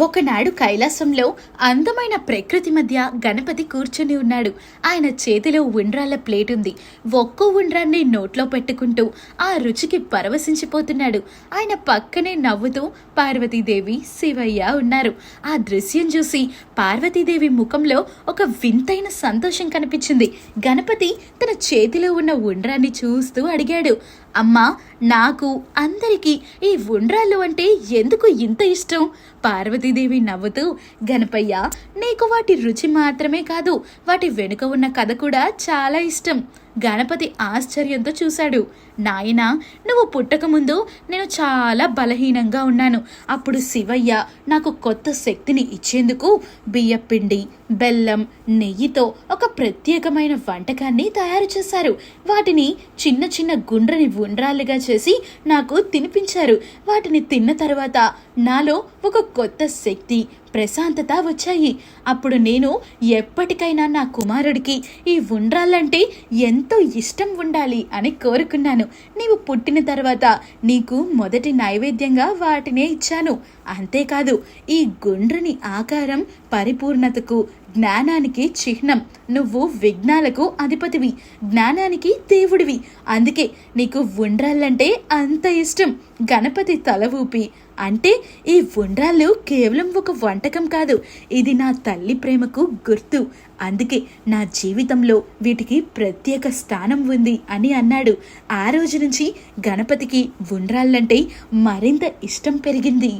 ఒకనాడు కైలాసంలో అందమైన ప్రకృతి మధ్య గణపతి కూర్చుని ఉన్నాడు. ఆయన చేతిలో ఉండ్రాళ్ళ ప్లేట్ ఉంది. ఒక్కో ఉండ్రాన్ని నోట్లో పెట్టుకుంటూ ఆ రుచికి పరవశించిపోతున్నాడు. ఆయన పక్కనే నవ్వుతూ పార్వతీదేవి శివయ్య ఉన్నారు. ఆ దృశ్యం చూసి పార్వతీదేవి ముఖంలో ఒక వింతైన సంతోషం కనిపించింది. గణపతి తన చేతిలో ఉన్న ఉండ్రాన్ని చూస్తూ అడిగాడు అమ్మా నాకు అందరికీ ఈ ఉండ్రాళ్ళు అంటే ఎందుకు ఇంత ఇష్టం? పార్వతి పార్వతీదేవి నవ్వుతూ గణపయ్య నీకు వాటి రుచి మాత్రమే కాదు వాటి వెనుక ఉన్న కథ కూడా చాలా ఇష్టం. గణపతి ఆశ్చర్యంతో చూశాడు. నాయన నువ్వు పుట్టకముందు నేను చాలా బలహీనంగా ఉన్నాను. అప్పుడు శివయ్య నాకు కొత్త శక్తిని ఇచ్చేందుకు బియ్యపిండి బెల్లం నెయ్యితో ఒక ప్రత్యేకమైన వంటకాన్ని తయారు చేశారు. వాటిని చిన్న చిన్న గుండ్రని ఉండ్రాలుగా చేసి నాకు తినిపించారు. వాటిని తిన్న తర్వాత నాలో ఒక కొత్త శక్తి ప్రశాంతత వచ్చాయి. అప్పుడు నేను ఎప్పటికైనా నా కుమారుడికి ఈ ఉండ్రాళ్ళంటే ఎంతో ఇష్టం ఉండాలి అని కోరుకున్నాను. నీవు పుట్టిన తర్వాత నీకు మొదటి నైవేద్యంగా వాటినే ఇచ్చాను. అంతేకాదు ఈ గుండ్రని ఆకారం పరిపూర్ణతకు జ్ఞానానికి చిహ్నం. నువ్వు విఘ్నాలకు అధిపతివి. జ్ఞానానికి దేవుడివి. అందుకే నీకు ఉండ్రాళ్ళంటే అంత ఇష్టం. గణపతి తల ఊపి అంటే ఈ ఉండ్రాళ్ళు కేవలం ఒక వంటకం కాదు. ఇది నా తల్లి ప్రేమకు గుర్తు. అందుకే నా జీవితంలో వీటికి ప్రత్యేక స్థానం ఉంది అని అన్నాడు. ఆ రోజు నుంచి గణపతికి ఉండ్రాళ్ళంటే మరింత ఇష్టం పెరిగింది.